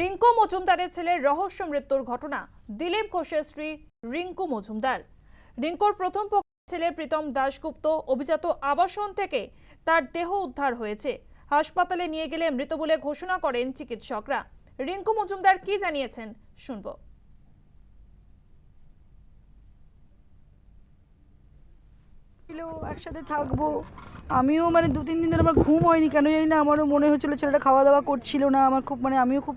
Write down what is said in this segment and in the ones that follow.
রিঙ্কু মজুমদারের ছেলের রহস্য মৃত্যুর ঘটনা। দিলীপ ঘোষের স্ত্রী রিঙ্কু মজুমদার। রিঙ্কুর প্রথম পক্ষের ছেলে প্রীতম দাশগুপ্ত অভিজাত আবাসন থেকে তার দেহ উদ্ধার হয়েছে। হাসপাতালে নিয়ে গেলে মৃত বলে ঘোষণা করেন চিকিৎসকরা। রিঙ্কু মজুমদার কি জানিয়েছেন শুনব। একসাথে থাকব। আমিও মানে দু তিন দিন ধরে আমার ঘুম হয়নি। কেন জানি না, আমারও মনে হচ্ছিল ছেলেটা খাওয়া দাওয়া করছিল না। আমার খুব মানে আমিও খুব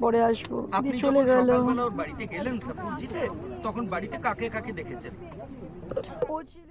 পরে আসব। আপনি চলে যখন গেল। সকালবেলা ওর বাড়িতে গেলেন সাপুরজিতে তখন বাড়িতে কাকে কাকে দেখেছেন? ও ছিল